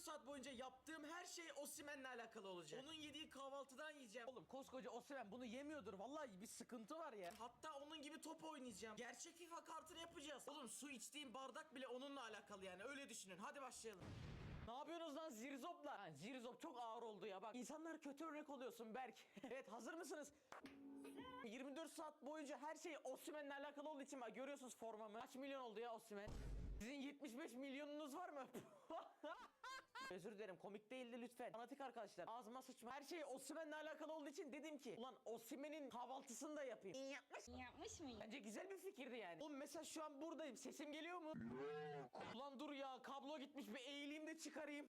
saat boyunca yaptığım her şey Osimen'le alakalı olacak. Onun yediği kahvaltıdan yiyeceğim. Oğlum koskoca Osimhen bunu yemiyordur. Vallahi bir sıkıntı var ya. Hatta onun gibi top oynayacağım. Gerçek FIFA kartını yapacağız. Oğlum su içtiğim bardak bile onunla alakalı yani. Öyle düşünün. Hadi başlayalım. Ne yapıyorsunuz lan Zirzop'la? Lan Zirzop çok ağır oldu ya bak. İnsanlar kötü örnek oluyorsun Berk. evet hazır mısınız? 24 saat boyunca her şey Osimhen'le alakalı olduğu için bak görüyorsunuz formamı. Kaç milyon oldu ya Osimhen? Sizin 75 milyonunuz var mı? Özür dilerim komik değildi lütfen. Fanatik arkadaşlar ağzıma sıçma. Her şey Osimhen'le alakalı olduğu için dedim ki ulan Osimhen'in kahvaltısını da yapayım. İyi yapmış. Yapmış mıyım? Bence güzel bir fikirdi yani. Oğlum mesela şu an buradayım. Sesim geliyor mu? Yok. Ulan dur ya kablo gitmiş bir eğileyim de çıkarayım.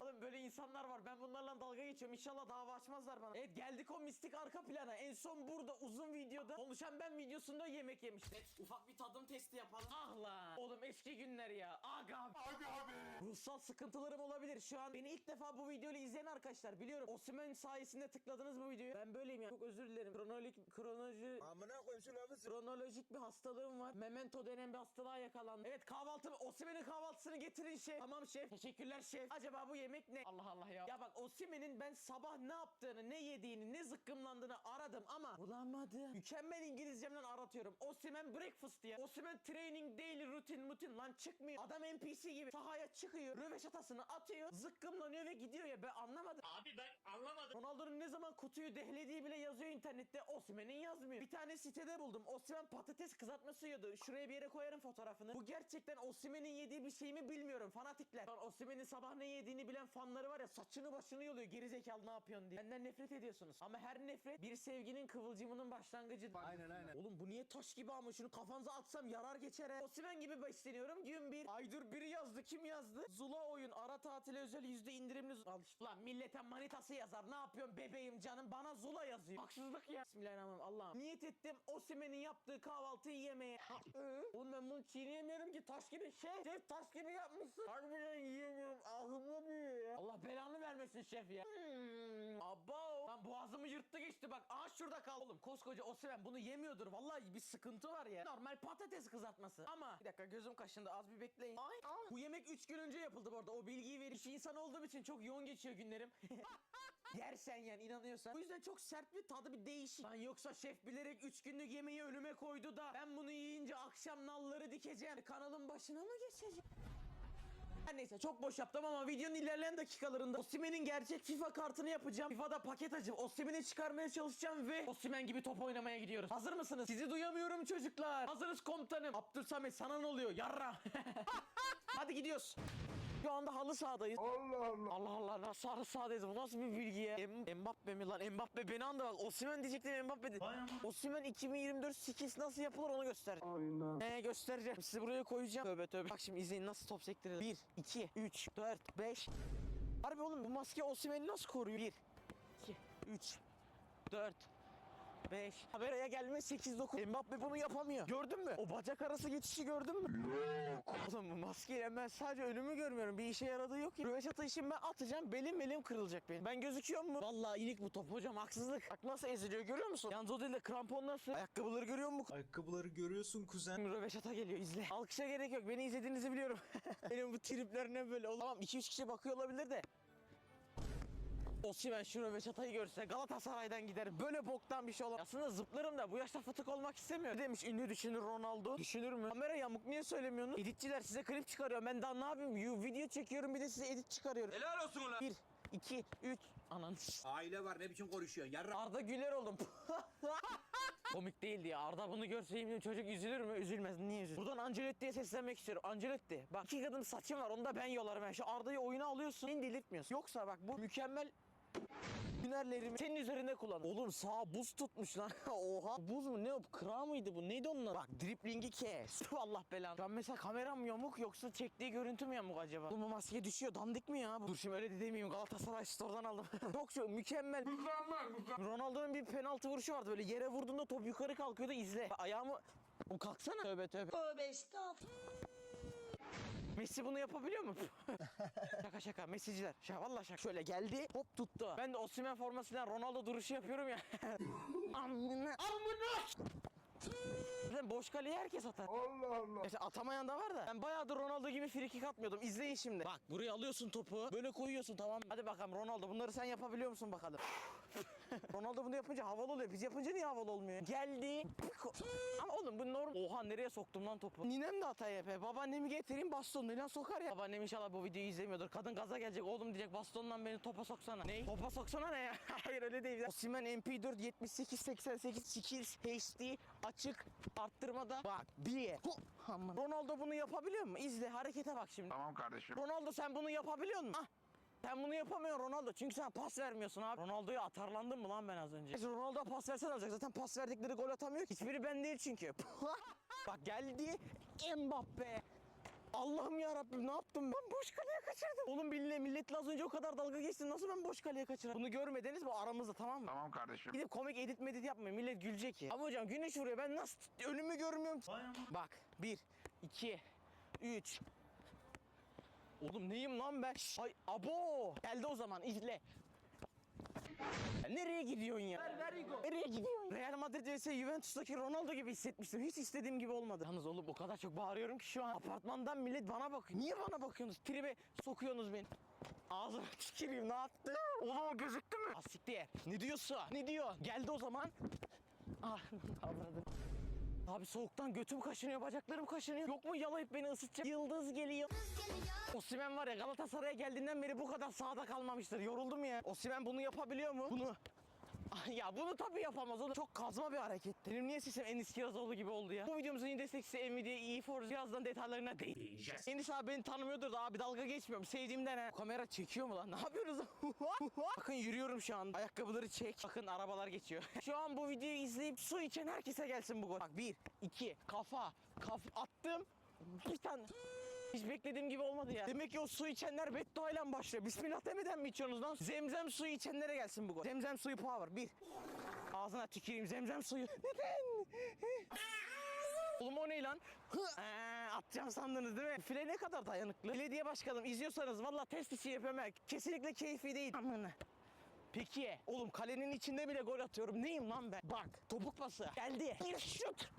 Oğlum böyle insanlar var. Ben bunlarla dalga geçiyorum. İnşallah dava açmazlar bana. Evet geldik o mistik arka plana. En son burada uzun videoda konuşan ben videosunda yemek yemiştim. Ufak bir tadım testi yapalım. Ah lan. Oğlum eski günler ya. Aga abi. Aga abi. Ruhsal sıkıntılarım olabilir. Şu an beni ilk defa bu videoyu izleyen arkadaşlar biliyorum. Osimhen sayesinde tıkladınız bu videoyu. Ben böyleyim ya. Çok özür dilerim. Kronolojik, kronoloji... Amına koyayım şu lafı Kronolojik bir hastalığım var. Memento denen bir hastalığa yakalandım. Evet kahvaltı Osimhen'in kahvaltısını getirin şef. Tamam şef. Teşekkürler şef. Acaba bu yemek ne? Allah Allah ya. Ya bak Osimhen'in ben sabah ne yaptığını, ne yediğini, ne zıkkımlandığını aradım ama bulamadım. Mükemmel İngilizcemden aratıyorum. Osimhen breakfast ya. Osimhen training daily rutin mutin lan çıkmıyor. Adam NPC gibi sahaya çıkıyor. Röveşatasını atıyor. Zıkkımlanıyor ve gidiyor ya. Ben anlamadım. Abi ben anlamadım. Ronaldo'nun ne zaman kutuyu dehlediği bile yazıyor internette. Osimhen'in yazmıyor. Bir tane sitede buldum. Osimhen patates kızartması yiyordu. Şuraya bir yere koyarım fotoğrafını. Bu gerçekten Osimhen'in yediği bir şey mi bilmiyorum. Fanatikler. Lan Osimhen'in sabah ne yediğini bilen fanları var ya saçını başını yoluyor. Gerizekalı ne yapıyorsun diye. Benden nefret ediyorsunuz. Ama her nefret bir sevginin kıvılcımının başlangıcı. Aynen aynen. Oğlum bu niye taş gibi ama şunu kafanıza atsam yarar geçer he. Osimhen gibi besleniyorum. Gün bir. Aydır biri yazdı. Kim yazdı? Zula oyun. Ara tatile özel yüzde indirimli. Al işte. Lan millete manitası yazar. Ne yapıyorsun bebeğim canım? Bana Zula yazıyor. Haksızlık ya. Bismillahirrahmanirrahim. Allah'ım. Niyet ettim Osimhen'in yaptığı kahvaltıyı yemeye. Ee? Oğlum ben bunu çiğneyemiyorum ki. Taş gibi şey. Şef taş gibi yapmışsın. Harbiden yiyemiyorum. Ahımda büyüyor ya. Allah belanı vermesin şef ya. Hmm. Abo. Lan boğazımı yırttı geçti bak. Aa şurada kal. Oğlum koskoca Osimhen bunu yemiyordur. Vallahi bir sıkıntı var ya. Normal patates kızartması. Ama bir dakika gözüm kaşındı. Az bir bekleyin. Ay. Bu yemek 3 gün önce yapıldı bu arada. O bilgiyi ver. İş insan olduğum için çok yoğun geçiyor günlerim. Yersen yani inanıyorsan. Bu yüzden çok sert bir tadı bir değişik. Lan yoksa şef bilerek 3 günlük yemeği önüme koydu da ben bunu yiyince akşam nalları dikeceğim. Kanalın başına mı geçeceğim? Her neyse çok boş yaptım ama videonun ilerleyen dakikalarında Osimhen'in gerçek FIFA kartını yapacağım. FIFA'da paket açıp Osimhen'i çıkarmaya çalışacağım ve Osimhen gibi top oynamaya gidiyoruz. Hazır mısınız? Sizi duyamıyorum çocuklar. Hazırız komutanım. Abdülsamet sana ne oluyor? Yarra. Hadi gidiyoruz. Şu anda halı sahadayız. Allah Allah. Allah Allah nasıl halı sahadayız? Bu nasıl bir bilgi ya? Em Mbappe mi lan? Mbappe beni andı bak. Osimhen diyecektim Mbappe dedi. Osimhen 2024 skills nasıl yapılır onu göster. Aynen. Ee göstereceğim. Sizi buraya koyacağım. Tövbe tövbe. Bak şimdi izleyin nasıl top sektirilir. 1, 2, 3, 4, 5. Harbi oğlum bu maske Osimhen'i nasıl koruyor? 1, 2, 3, 4, 5. Haberaya gelme 8 9. Mbappe bunu yapamıyor. Gördün mü? O bacak arası geçişi gördün mü? Yok. Oğlum bu maskeyle ben sadece önümü görmüyorum. Bir işe yaradığı yok ki. Röveşata işim ben atacağım. Belim belim kırılacak benim. Ben gözüküyor mu? Vallahi inik bu top hocam haksızlık. Bak nasıl eziliyor görüyor musun? Yalnız o değil de krampon nasıl? Ayakkabıları görüyor musun? Ayakkabıları görüyorsun kuzen. Röveşata geliyor izle. Alkışa gerek yok. Beni izlediğinizi biliyorum. Benim bu tripler ne böyle? Oğlum, Tamam 2-3 kişi bakıyor olabilir de. Osimhen şu Röveşata'yı görse Galatasaray'dan gider. Böyle boktan bir şey olan. Aslında zıplarım da bu yaşta fıtık olmak istemiyor. Ne demiş ünlü düşünür Ronaldo. Düşünür mü? Kamera yamuk niye söylemiyorsunuz? Editçiler size klip çıkarıyor. Ben daha ne yapayım? You- Video çekiyorum bir de size edit çıkarıyorum. Helal olsun ulan. 1, 2, 3. Ananı Aile var ne biçim konuşuyorsun yarra. Arda Güler oldum. Komik değildi ya. Arda bunu görse yemin çocuk üzülür mü? Üzülmez. Niye üzülür? Buradan Ancelotti'ye seslenmek istiyorum. Ancelotti. Bak iki kadın saçım var. Onu da ben yolarım. Yani şu Arda'yı oyuna alıyorsun. Beni delirtmiyorsun. Yoksa bak bu mükemmel Hünerlerimi senin üzerinde kullan. Oğlum sağ buz tutmuş lan. Oha. Buz mu ne o? Kıra mıydı bu? Neydi onlar? Bak driplingi kes. Allah belanı. Ben mesela kameram yamuk yoksa çektiği görüntü mü yamuk acaba? Oğlum bu maske düşüyor. Dandik mi ya? bu? Dur şimdi öyle de demeyeyim. Galatasaray Store'dan aldım. çok çok mükemmel. Ronaldo'nun bir penaltı vuruşu vardı. Böyle yere vurduğunda top yukarı kalkıyordu. izle. Ayağımı... O kalksana. Tövbe tövbe. Tövbe estağfurullah. Messi bunu yapabiliyor mu? şaka şaka Messi'ciler. Şaka vallahi şaka. Şöyle geldi hop tuttu. Ben de Osimhen formasıyla Ronaldo duruşu yapıyorum ya. Amına. Amına. Zaten boş kaleyi herkes atar. Allah Allah. Mesela atamayan da var da. Ben bayağıdır Ronaldo gibi frikik atmıyordum. İzleyin şimdi. Bak buraya alıyorsun topu. Böyle koyuyorsun tamam mı? Hadi bakalım Ronaldo bunları sen yapabiliyor musun bakalım. Ronaldo bunu yapınca havalı oluyor. Biz yapınca niye havalı olmuyor? Geldi. Ama oğlum bu normal. Oha nereye soktum lan topu? Ninem de hata yapıyor. Babaannemi getireyim bastonuyla sokar ya. Babaannem inşallah bu videoyu izlemiyordur. Kadın gaza gelecek. Oğlum diyecek bastonla beni topa soksana. Ne? Topa soksana ne ya? Hayır öyle değil. Osimhen MP4 78 88 skills HD açık arttırmada. Bak bir. Ronaldo bunu yapabiliyor mu? İzle harekete bak şimdi. Tamam kardeşim. Ronaldo sen bunu yapabiliyor musun? Ah. Sen bunu yapamıyorsun Ronaldo çünkü sen pas vermiyorsun abi. Ronaldo'ya atarlandım mı lan ben az önce? Ronaldo pas versen olacak zaten pas verdikleri gol atamıyor ki. Hiçbiri ben değil çünkü. Bak geldi Mbappe. Allah'ım ya Rabbim ne yaptım ben boş kaleye kaçırdım. Oğlum billahi milletle az önce o kadar dalga geçtin nasıl ben boş kaleye kaçırdım? Bunu görmediniz bu aramızda tamam mı? Tamam kardeşim. Gidip komik edit medit yapmayın millet gülecek ya. Ama hocam güneş vuruyor ben nasıl önümü görmüyorum. ki. Bak bir, iki, üç. Oğlum neyim lan ben? Ay abo. Geldi o zaman izle. Ya nereye gidiyorsun ya? Nereye gidiyorsun? Real Madrid vs Juventus'taki Ronaldo gibi hissetmiştim. Hiç istediğim gibi olmadı. Yalnız oğlum o kadar çok bağırıyorum ki şu an apartmandan millet bana bakıyor. Niye bana bakıyorsunuz? Tribe sokuyorsunuz beni. Ağzına tüküreyim ne yaptı? Oğlum o gözüktü mü? Asiktir. Ne diyorsa? Ne diyor? Geldi o zaman. Ah avradım. Abi soğuktan götüm kaşınıyor, bacaklarım kaşınıyor. Yok mu yalayıp beni ısıtacak? Yıldız geliyor. Osimhen var ya Galatasaray'a geldiğinden beri bu kadar sağda kalmamıştır. Yoruldum ya. Osimhen bunu yapabiliyor mu? Bunu. Ya bunu tabii yapamaz. O da çok kazma bir hareket. Benim niye sesim Enis Kirazoğlu gibi oldu ya? Bu videomuzun yine destekçisi Nvidia eForce. Birazdan detaylarına değineceğiz. Enis abi beni tanımıyordur da abi dalga geçmiyorum. Sevdiğimden ha. Kamera çekiyor mu lan? Ne yapıyorsunuz? Bakın yürüyorum şu an. Ayakkabıları çek. Bakın arabalar geçiyor. şu an bu videoyu izleyip su içen herkese gelsin bu gol. Bak bir, iki, kafa, kaf attım. Bir tane. Hiç beklediğim gibi olmadı ya. Demek ki o su içenler beddua ile başlıyor. Bismillah demeden mi içiyorsunuz lan? Zemzem suyu içenlere gelsin bu gol. Zemzem suyu power. Bir. Ağzına tüküreyim zemzem suyu. Neden? Oğlum o ne lan? Ee, atacağım sandınız değil mi? File ne kadar dayanıklı. Belediye başkanım izliyorsanız valla test işi yapıyorum. Kesinlikle keyfi değil. Amına. Peki oğlum kalenin içinde bile gol atıyorum. Neyim lan ben? Bak topuk pası. Geldi. Bir şut.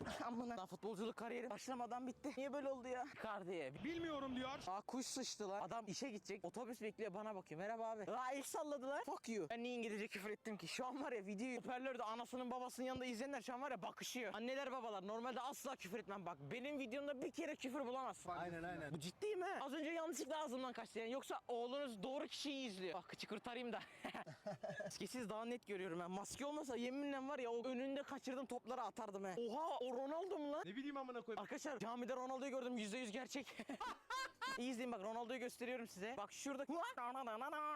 Amına. Daha futbolculuk kariyeri başlamadan bitti. Niye böyle oldu ya? Kardiye. Bilmiyorum diyor. Aa kuş sıçtı lan. Adam işe gidecek. Otobüs bekliyor bana bakıyor. Merhaba abi. Aa el salladılar. Fuck you. Ben niye İngilizce küfür ettim ki? Şu an var ya videoyu hoparlörde anasının babasının yanında izleyenler şu an var ya bakışıyor. Anneler babalar normalde asla küfür etmem bak. Benim videomda bir kere küfür bulamazsın. Aynen aynen. Bu ciddiyim ha. Az önce yanlışlıkla ağzımdan kaçtı yani. Yoksa oğlunuz doğru kişiyi izliyor. Bak kıçı kurtarayım da. Maskesiz daha net görüyorum ben. Maske olmasa yeminle var ya o önünde kaçırdığım topları atardım he. Oha o Ronaldo mu lan? Ne bileyim amına koyayım. Arkadaşlar camide Ronaldo'yu gördüm %100 gerçek. İyi izleyin bak Ronaldo'yu gösteriyorum size. Bak şurada.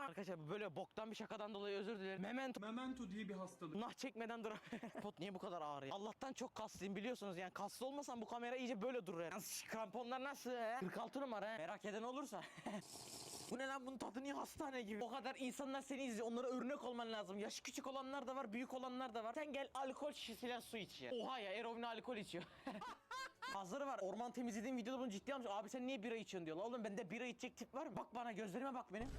Arkadaşlar böyle boktan bir şakadan dolayı özür dilerim. Memento. Memento diye bir hastalık. Nah çekmeden dur. Pot niye bu kadar ağır ya? Allah'tan çok kaslıyım biliyorsunuz yani kaslı olmasam bu kamera iyice böyle durur. Yani. Şş, Kramponlar nasıl he? 46 numara he? Merak eden olursa. bu ne lan bunun tadı niye hastane gibi? O kadar insanlar seni izliyor. Onlara örnek olman lazım. Yaşı küçük olanlar da var, büyük olanlar da var. Sen gel alkol şişesiyle su iç ya. Oha ya Erovine alkol içiyor. Bazıları var. Orman temizlediğim videoda bunu ciddi almış. Abi sen niye bira içiyorsun diyorlar. Oğlum bende bira içecek tip var mı? Bak bana gözlerime bak benim.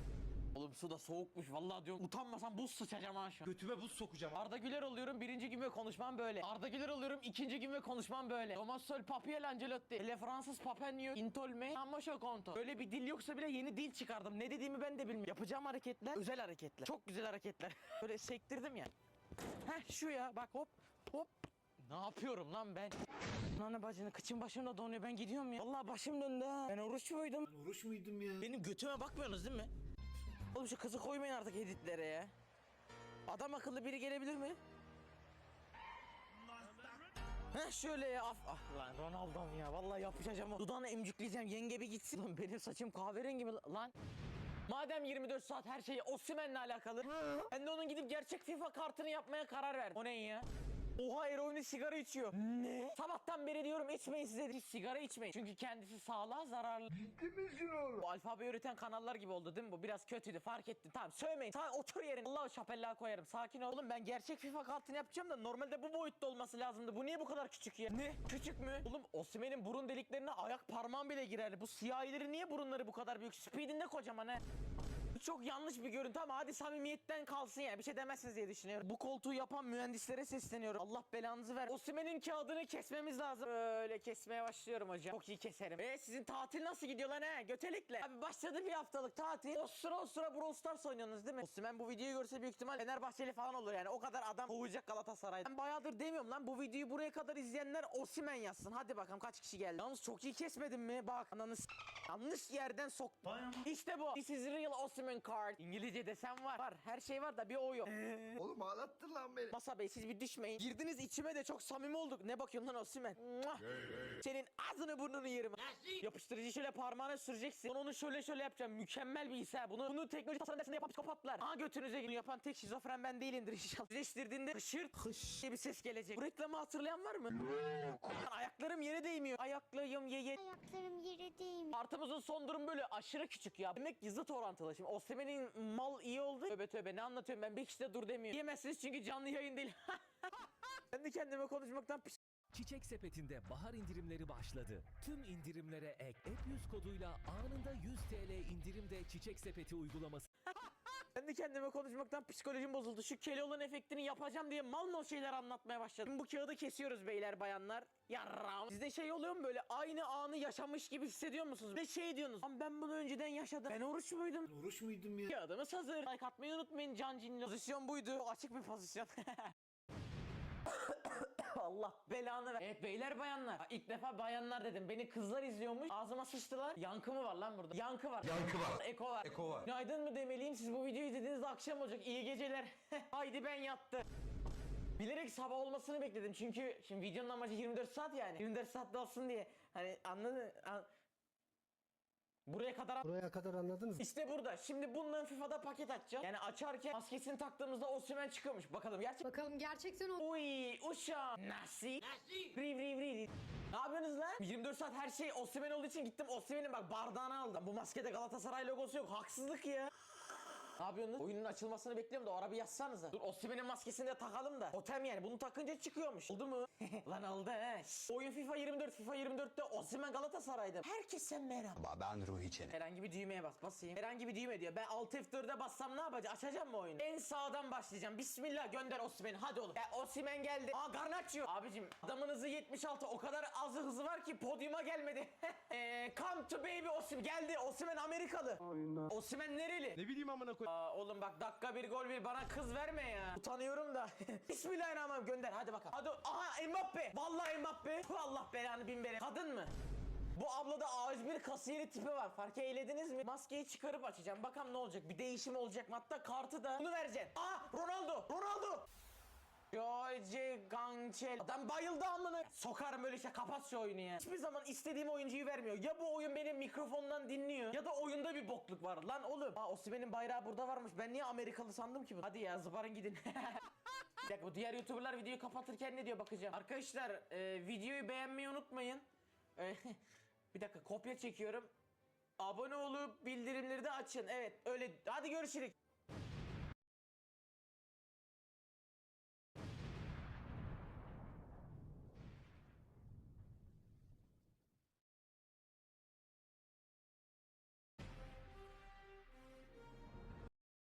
Oğlum su da soğukmuş vallahi diyorum. Utanmasam buz sıçacağım ha şu an. Götüme buz sokacağım. Arda Güler oluyorum birinci gün ve konuşmam böyle. Arda Güler oluyorum ikinci gün ve konuşmam böyle. Thomas Sol Papier Ancelotti. Le Fransız Papenio. Intolme. Amaşo Konto. Böyle bir dil yoksa bile yeni dil çıkardım. Ne dediğimi ben de bilmiyorum. Yapacağım hareketler özel hareketler. Çok güzel hareketler. Böyle sektirdim ya. Heh şu ya bak hop hop. Ne yapıyorum lan ben? Lan bacını kıçım başım da donuyor ben gidiyorum ya. Vallahi başım döndü ha. Ben oruç muydum? Oruç muydum ya? Benim götüme bakmıyorsunuz değil mi? Oğlum şu kızı koymayın artık editlere ya. Adam akıllı biri gelebilir mi? Heh şöyle ya af ah lan Ronaldo'm ya vallahi yapışacağım dudağını emcikleyeceğim yenge bir gitsin lan benim saçım kahverengi mi lan Madem 24 saat her şey Osimhen'le alakalı ben de onun gidip gerçek FIFA kartını yapmaya karar verdim. O ne ya? Oha eroini sigara içiyor. Ne? Sabahtan beri diyorum içmeyin size. Hiç sigara içmeyin. Çünkü kendisi sağlığa zararlı. Ciddi misin oğlum? Bu alfabe üreten kanallar gibi oldu değil mi bu? Biraz kötüydü fark ettim. Tamam sövmeyin. Tamam otur yerine. Allah şapella koyarım. Sakin ol. Oğlum ben gerçek FIFA kartını yapacağım da normalde bu boyutta olması lazımdı. Bu niye bu kadar küçük ya? Ne? Küçük mü? Oğlum Osimhen'in burun deliklerine ayak parmağım bile girer. Bu siyahileri niye burunları bu kadar büyük? Speed'inde kocaman he. çok yanlış bir görüntü ama hadi samimiyetten kalsın ya. Bir şey demezsiniz diye düşünüyorum. Bu koltuğu yapan mühendislere sesleniyorum. Allah belanızı ver. Osimhen'in kağıdını kesmemiz lazım. Böyle kesmeye başlıyorum hocam. Çok iyi keserim. E sizin tatil nasıl gidiyor lan he? Götelikle. Abi başladı bir haftalık tatil. O sıra o sıra Brawl Stars oynuyorsunuz değil mi? Osimhen bu videoyu görse büyük ihtimal Fenerbahçeli falan olur yani. O kadar adam kovacak Galatasaray'da. Ben bayağıdır demiyorum lan. Bu videoyu buraya kadar izleyenler Osimhen yazsın. Hadi bakalım kaç kişi geldi. Yalnız çok iyi kesmedim mi? Bak ananı s- yanlış yerden soktum. İşte bu. This is real Osimhen card. İngilizce desem var. Var. Her şey var da bir o yok. Oğlum ağlattın lan beni. Masa Bey siz bir düşmeyin. Girdiniz içime de çok samimi olduk. Ne bakıyorsun lan Osimhen? Muah! Senin ağzını burnunu yerim. Yapıştırıcı şöyle parmağına süreceksin. Sonra onu şöyle şöyle yapacağım. Mükemmel bir his ha. Bunu, bunu teknoloji tasarım dersinde yapan psikopatlar. Ha götünüze bunu yapan tek şizofren ben değilimdir inşallah. Düzleştirdiğinde hışırt hış diye bir ses gelecek. Bu reklamı hatırlayan var mı? Lan Ayaklarım yere değmiyor. Ayaklarım ye ye. Ayaklarım yere değmiyor. Artımızın son durum böyle aşırı küçük ya. Demek ki zıt orantılı. Şimdi Osimhen'in mal iyi oldu. Tövbe tövbe ne anlatıyorum ben bir kişi de dur demiyor. Diyemezsiniz çünkü canlı yayın değil. ben de kendime konuşmaktan pis Çiçek Sepeti'nde bahar indirimleri başladı. Tüm indirimlere ek, E100 koduyla anında 100 TL indirimde Çiçek Sepeti uygulaması. Ben de kendime konuşmaktan psikolojim bozuldu. Şu Keloğlan efektini yapacağım diye mal mal şeyler anlatmaya başladım. Şimdi bu kağıdı kesiyoruz beyler bayanlar. Yarram. Sizde şey oluyor mu böyle aynı anı yaşamış gibi hissediyor musunuz? Ve şey diyorsunuz. "Lan ben bunu önceden yaşadım. Ben oruç muydum? Oruç muydum ya? Kağıdımız hazır. Like atmayı unutmayın can cinli. Pozisyon buydu. Açık bir pozisyon. Allah belanı ver. Evet beyler bayanlar. Ha, İlk defa bayanlar dedim. Beni kızlar izliyormuş. Ağzıma sıçtılar. Yankı mı var lan burada? Yankı var. Yankı var. Eko var. Eko var. Günaydın mı demeliyim? Siz bu videoyu izlediğinizde akşam olacak. İyi geceler. Haydi ben yattı. Bilerek sabah olmasını bekledim çünkü şimdi videonun amacı 24 saat yani. 24 saatte olsun diye. Hani anladın an- Buraya kadar Buraya kadar anladınız mı? işte burada. Şimdi bundan FIFA'da paket açacağız. Yani açarken maskesini taktığımızda Osimhen çıkıyormuş. Bakalım gerçek. Bakalım gerçekten o Uy uşağım. Nasıl? Riv riv riv. Ne yapıyorsunuz lan? 24 saat her şey Osimhen olduğu için gittim Osimhen'in bak bardağını aldım. Bu maskede Galatasaray logosu yok. Haksızlık ya. Ne yapıyorsunuz? Oyunun açılmasını bekliyorum da o ara bir yazsanıza. Dur Osimhen'in maskesini de takalım da. Totem yani bunu takınca çıkıyormuş. Oldu mu? Lan oldu he. Oyun FIFA 24. FIFA 24'te Osimhen Galatasaray'da. Herkese merhaba. Ben Ruhi Çenet. Herhangi bir düğmeye bas. Basayım. Herhangi bir düğme diyor. Ben Alt F4'e bassam ne yapacağım? Açacağım mı oyunu? En sağdan başlayacağım. Bismillah gönder Osimhen'i. Hadi oğlum. Ya Osimhen geldi. Aa Garnacho. Abicim adamın hızı 76. O kadar azı hızı var ki podyuma gelmedi. Eee come to baby Osimhen. Geldi. Osimhen Amerikalı. Osimhen nereli? Ne bileyim amına koy. Oğlum bak dakika bir gol bir bana kız verme ya. Utanıyorum da. Bismillahirrahmanirrahim gönder hadi bakalım. Hadi aha Mbappe. Vallahi Mbappe. Allah belanı bin bere. Kadın mı? Bu ablada A101 kasiyeri tipi var. Fark eylediniz mi? Maskeyi çıkarıp açacağım. Bakalım ne olacak? Bir değişim olacak mı? Hatta kartı da bunu vereceksin. Aa Ronaldo. Ronaldo. George Ganchel. Adam bayıldı amına. Sokarım öyle şey kapat şu oyunu ya. Hiçbir zaman istediğim oyuncuyu vermiyor. Ya bu oyun benim mikrofondan dinliyor ya da oyunda bir bokluk var. Lan oğlum. Ha Osimhen'in bayrağı burada varmış. Ben niye Amerikalı sandım ki bunu? Hadi ya zıbarın gidin. Bir bu diğer YouTuber'lar videoyu kapatırken ne diyor bakacağım. Arkadaşlar e, videoyu beğenmeyi unutmayın. E, bir dakika kopya çekiyorum. Abone olup bildirimleri de açın. Evet öyle. Hadi görüşürüz.